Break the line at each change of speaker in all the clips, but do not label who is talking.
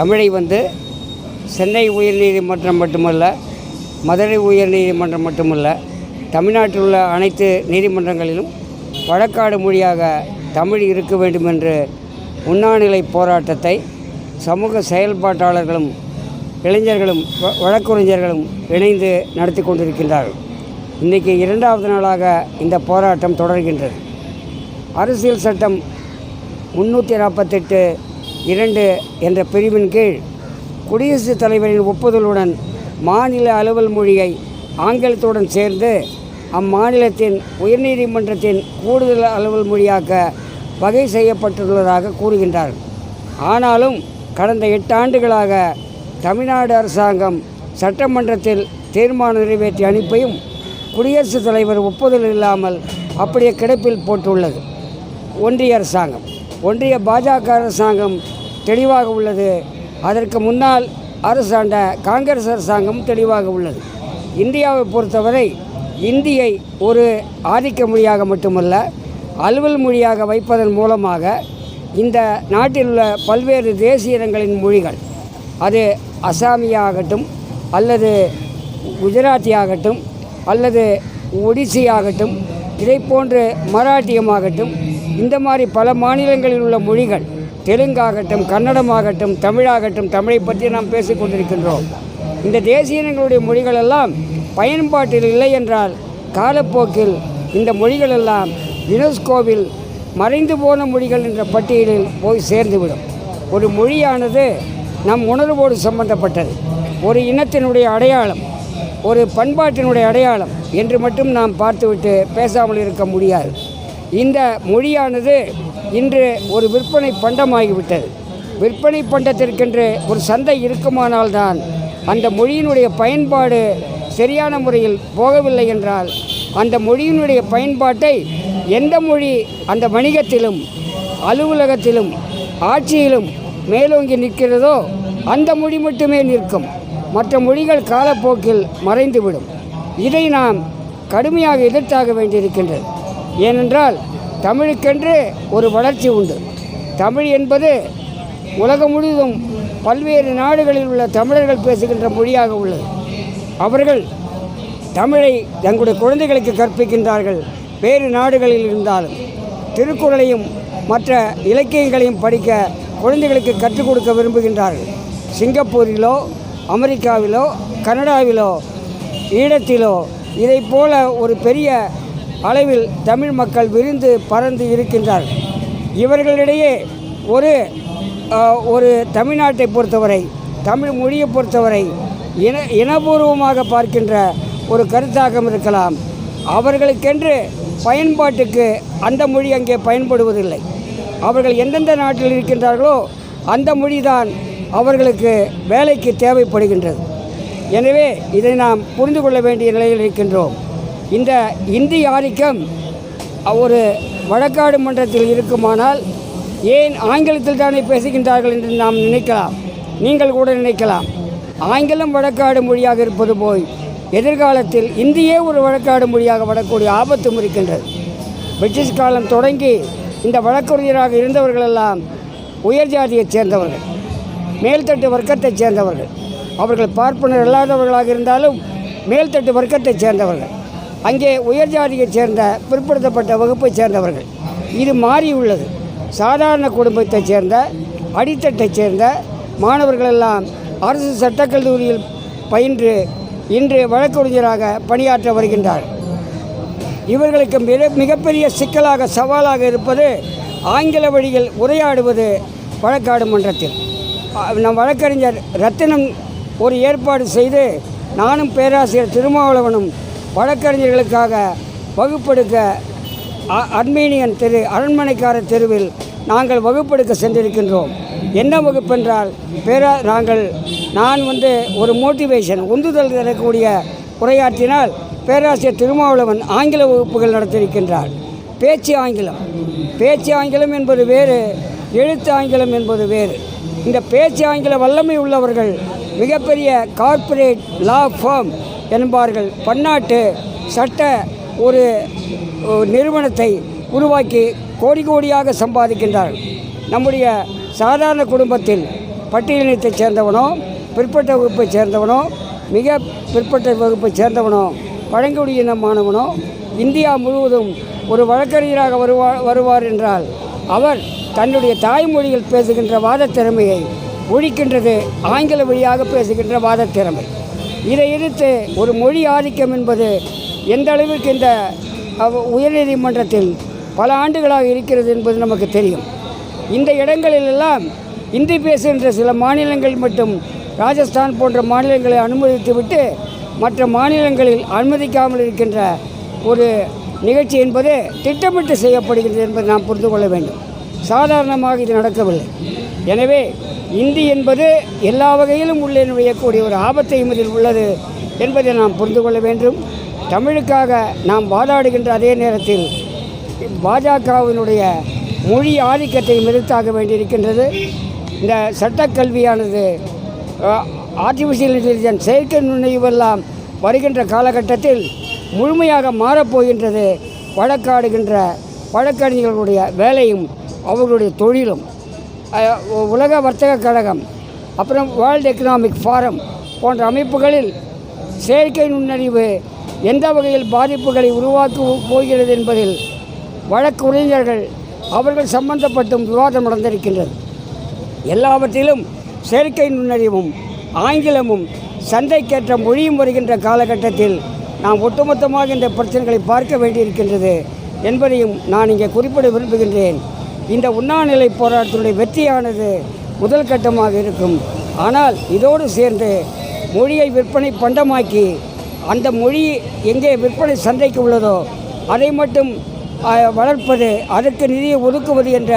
தமிழை வந்து சென்னை உயர்நீதிமன்றம் மட்டுமல்ல மதுரை உயர்நீதிமன்றம் மட்டுமல்ல தமிழ்நாட்டில் உள்ள அனைத்து நீதிமன்றங்களிலும் வழக்காடு மொழியாக தமிழ் இருக்க வேண்டும் என்று உண்ணாநிலை போராட்டத்தை சமூக செயல்பாட்டாளர்களும் இளைஞர்களும் வ- வழக்குரைஞர்களும் இணைந்து நடத்தி கொண்டிருக்கின்றார்கள். இன்றைக்கி இரண்டாவது நாளாக இந்த போராட்டம் தொடர்கின்றது. அரசியல் சட்டம் முன்னூற்றி நாற்பத்தெட்டு இரண்டு என்ற பிரிவின் கீழ் குடியரசுத் தலைவரின் ஒப்புதலுடன் மாநில அலுவல் மொழியை ஆங்கிலத்துடன் சேர்ந்து அம்மாநிலத்தின் உயர்நீதிமன்றத்தின் கூடுதல் அலுவல் மொழியாக்க வகை செய்யப்பட்டுள்ளதாக கூறுகின்றார். ஆனாலும் கடந்த எட்டு ஆண்டுகளாக தமிழ்நாடு அரசாங்கம் சட்டமன்றத்தில் தீர்மானம் நிறைவேற்றி அனுப்பியும் குடியரசுத் தலைவர் ஒப்புதல் இல்லாமல் அப்படியே கிடப்பில் போட்டுள்ளது. ஒன்றிய அரசாங்கம். ஒன்றிய பாஜக அரசாங்கம் தெளிவாக உள்ளது. அதற்கு முன்னால் அரசாண்ட காங்கிரஸ் அரசாங்கம் தெளிவாக உள்ளது. இந்தியாவை பொறுத்தவரை இந்தியை ஒரு ஆதிக்க மொழியாக மட்டுமல்ல அலுவல் மொழியாக வைப்பதன் மூலமாக இந்த நாட்டில் உள்ள பல்வேறு தேசிய இனங்களின் மொழிகள் அது அசாமியாகட்டும் அல்லது குஜராத்தி ஆகட்டும் அல்லது ஒடிசி ஆகட்டும் இதை போன்று மராட்டியமாகட்டும் இந்த மாதிரி பல மாநிலங்களில் உள்ள மொழிகள் தெலுங்காகட்டும் கன்னடமாகட்டும் தமிழாகட்டும் தமிழை பற்றி நாம் பேசிக் கொண்டிருக்கின்றோம். இந்த தேசிய இனங்களுடைய மொழிகளெல்லாம் பயன்பாட்டில் இல்லை என்றால் காலப்போக்கில் இந்த மொழிகளெல்லாம் யுனெஸ்கோவில் மறைந்து போன மொழிகள் என்ற பட்டியலில் போய் சேர்ந்துவிடும். ஒரு மொழியானது நம் உணர்வோடு சம்பந்தப்பட்டது. ஒரு இனத்தினுடைய அடையாளம் ஒரு பண்பாட்டினுடைய அடையாளம் என்று மட்டும் நாம் பார்த்துவிட்டு பேசாமல் இருக்க முடியாது. இந்த மொழியானது இன்று ஒரு விற்பனை பண்டமாகிவிட்டது. விற்பனை பண்டத்திற்கென்று ஒரு சந்தை இருக்குமானால்தான் அந்த மொழியினுடைய பயன்பாடு சரியான முறையில் போகவில்லை என்றால் அந்த மொழியினுடைய பயன்பாட்டை எந்த மொழி அந்த வணிகத்திலும் அலுவலகத்திலும் ஆட்சியிலும் மேலோங்கி நிற்கிறதோ அந்த மொழி மட்டுமே நிற்கும். மற்ற மொழிகள் காலப்போக்கில் மறைந்துவிடும். இதை நாம் கடுமையாக எதிர்த்தாக வேண்டியிருக்கின்றது. ஏனென்றால் தமிழுக்கென்று ஒரு வளர்ச்சி உண்டு. தமிழ் என்பது உலகம் முழுவதும் பல்வேறு நாடுகளில் உள்ள தமிழர்கள் பேசுகின்ற மொழியாக உள்ளது. அவர்கள் தமிழை தங்களுடைய குழந்தைகளுக்கு கற்பிக்கின்றார்கள். வேறு நாடுகளில் இருந்தாலும் திருக்குறளையும் மற்ற இலக்கியங்களையும் படிக்க குழந்தைகளுக்கு கற்றுக் கொடுக்க விரும்புகின்றார்கள். சிங்கப்பூரிலோ அமெரிக்காவிலோ கனடாவிலோ ஈழத்திலோ இதைப் போல ஒரு பெரிய அளவில் தமிழ் மக்கள் விரிந்து பறந்து இருக்கின்றார்கள் இவர்களிடையே ஒரு ஒரு தமிழ்நாட்டை பொறுத்தவரை தமிழ் மொழியை பொறுத்தவரை இன இனபூர்வமாக பார்க்கின்ற ஒரு கருத்தாக்கம் இருக்கலாம். அவர்களுக்கென்று பயன்பாட்டுக்கு அந்த மொழி அங்கே பயன்படுவதில்லை. அவர்கள் எந்தெந்த நாட்டில் இருக்கின்றார்களோ அந்த மொழிதான் அவர்களுக்கு வேலைக்கு தேவைப்படுகின்றது. எனவே இதை நாம் புரிந்து கொள்ள வேண்டிய நிலையில் இருக்கின்றோம். இந்த இந்தி ஆதிக்கம் ஒரு வழக்காடு மன்றத்தில் இருக்குமானால் ஏன் ஆங்கிலத்தில் தானே பேசுகின்றார்கள் என்று நாம் நினைக்கலாம். நீங்கள் கூட நினைக்கலாம். ஆங்கிலம் வழக்காடு மொழியாக இருப்பது போய் எதிர்காலத்தில் இந்தியே ஒரு வழக்காடு மொழியாக வரக்கூடிய ஆபத்தும் இருக்கின்றது. பிரிட்டிஷ் காலம் தொடங்கி இந்த வழக்கறிஞராக இருந்தவர்களெல்லாம் உயர் ஜாதியைச் சேர்ந்தவர்கள் மேல்தட்டு வர்க்கத்தைச் சேர்ந்தவர்கள். அவர்கள் பார்ப்பனர் இல்லாதவர்களாக இருந்தாலும் மேல்தட்டு வர்க்கத்தைச் சேர்ந்தவர்கள். அங்கே உயர் ஜாதியைச் சேர்ந்த பிற்படுத்தப்பட்ட வகுப்பைச் சேர்ந்தவர்கள். இது மாறியுள்ளது. சாதாரண குடும்பத்தைச் சேர்ந்த அடித்தட்டைச் சேர்ந்த மாணவர்களெல்லாம் அரசு சட்டக்கல்லூரியில் பயின்று இன்று வழக்கறிஞராக பணியாற்ற வருகின்றார்கள் இவர்களுக்கு மிக மிகப்பெரிய சிக்கலாக சவாலாக இருப்பது ஆங்கில வழியில் உரையாடுவது வழக்காடு மன்றத்தில். நம் வழக்கறிஞர் ரத்தினம் ஒரு ஏற்பாடு செய்து நானும் பேராசிரியர் திருமாவளவனும் வழக்கறிஞர்களுக்காக வகுப்பெடுக்க அ- அர்மீனியன் தெரு அரண்மனைக்கார தெருவில் நாங்கள் வகுப்பெடுக்க சென்றிருக்கின்றோம். என்ன வகுப்பென்றால் பேரா நாங்கள் நான் வந்து ஒரு மோட்டிவேஷன் உந்துதல் தரக்கூடிய உரையாற்றினால் பேராசிரியர் திருமாவளவன் ஆங்கில வகுப்புகள் நடத்தியிருக்கின்றார். பேச்சு ஆங்கிலம். பேச்சு ஆங்கிலம் என்பது வேறு எழுத்து ஆங்கிலம் என்பது வேறு. இந்த பேச்சு ஆங்கில வல்லமை உள்ளவர்கள் மிகப்பெரிய கார்ப்பரேட் லா ஃபார்ம் என்பார்கள். பன்னாட்டு சட்ட ஒரு நிறுவனத்தை உருவாக்கி கோடி கோடியாக சம்பாதிக்கின்றார்கள். நம்முடைய சாதாரண குடும்பத்தில் பட்டியலினத்தைச் சேர்ந்தவனோ பிற்பட்ட வகுப்பைச் சேர்ந்தவனோ மிக பிற்பட்ட வகுப்பைச் சேர்ந்தவனோ பழங்குடியினமானவனோ இந்தியா முழுவதும் ஒரு வழக்கறிஞராக வருவார் வருவார் என்றால் அவர் தன்னுடைய தாய்மொழியில் பேசுகின்ற வாதத் திறமையை ஒழிக்கின்றது ஆங்கில வழியாக பேசுகின்ற வாதத்திறமை இதை எதிர்த்து ஒரு மொழி ஆதிக்கம் என்பது எந்த அளவிற்கு இந்த அவ- உயர்நீதிமன்றத்தில் பல ஆண்டுகளாக இருக்கிறது என்பது நமக்கு தெரியும். இந்த இடங்களிலெல்லாம் இந்தி பேசுகின்ற சில மாநிலங்கள் மட்டும் ராஜஸ்தான் போன்ற மாநிலங்களை அனுமதித்துவிட்டு மற்ற மாநிலங்களில் அனுமதிக்காமல் இருக்கின்ற ஒரு நிகழ்ச்சி என்பது திட்டமிட்டு செய்யப்படுகிறது என்பதை நாம் புரிந்து கொள்ள வேண்டும். சாதாரணமாக இது நடக்கவில்லை. எனவே இந்தி என்பது எல்லா வகையிலும் உள்ளே நுழையக்கூடிய ஒரு ஆபத்தையும் இதில் உள்ளது என்பதை நாம் புரிந்து கொள்ள வேண்டும். தமிழுக்காக நாம் வாதாடுகின்ற அதே நேரத்தில் பாஜகவினுடைய மொழி ஆதிக்கத்தை நிறுத்தாக வேண்டியிருக்கின்றது. இந்த சட்டக்கல்வியானது ஆர்டிஃபிஷியல் இன்டெலிஜென்ஸ் செயற்கை நுண்ணறிவெல்லாம் வருகின்ற காலகட்டத்தில் முழுமையாக மாறப்போகின்றது. வழக்காடுகின்ற வழக்கறிஞர்களுடைய வேலையும் அவர்களுடைய தொழிலும். உலக வர்த்தக கழகம் அப்புறம் வேர்ல்டு எக்கனாமிக் ஃபாரம் போன்ற அமைப்புகளில் செயற்கை நுண்ணறிவு எந்த வகையில் பாதிப்புகளை உருவாக்க போகிறது என்பதில் வழக்குரைஞர்கள் அவர்கள் சம்பந்தப்பட்டும் விவாதம் நடந்திருக்கின்றது. எல்லாவற்றிலும் செயற்கை நுண்ணறிவும் ஆங்கிலமும் சந்தைக்கேற்ற மொழியும் வருகின்ற காலகட்டத்தில் நாம் ஒட்டுமொத்தமாக இந்த பிரச்சனைகளை பார்க்க வேண்டியிருக்கின்றது என்பதையும் நான் இங்கே குறிப்பிட விரும்புகின்றேன். இந்த உண்ணாநிலை போராட்டத்தினுடைய வெற்றியானது முதல் கட்டமாக இருக்கும். ஆனால் இதோடு சேர்ந்து மொழியை விற்பனை பண்டமாக்கி அந்த மொழி எங்கே விற்பனை சந்தைக்கு உள்ளதோ அதை மட்டும் வளர்ப்பது அதற்கு நிதியை ஒதுக்குவது என்ற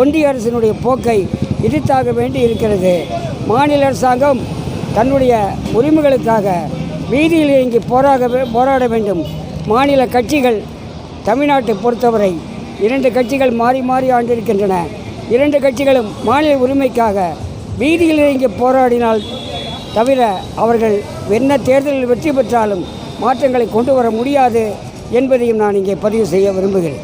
ஒன்றிய அரசினுடைய போக்கை எதிர்த்தாக வேண்டி இருக்கிறது. மாநில அரசாங்கம் தன்னுடைய உரிமைகளுக்காக வீதியில் இறங்கி போராக போராட வேண்டும். மாநில கட்சிகள் தமிழ்நாட்டை பொறுத்தவரை இரண்டு கட்சிகள் மாறி மாறி ஆண்டிருக்கின்றன. இரண்டு கட்சிகளும் மாநில உரிமைக்காக வீதியில் இறங்கி போராடினால் தவிர அவர்கள் என்ன தேர்தலில் வெற்றி பெற்றாலும் மாற்றங்களை கொண்டு வர முடியாது என்பதையும் நான் இங்கே பதிவு செய்ய விரும்புகிறேன்.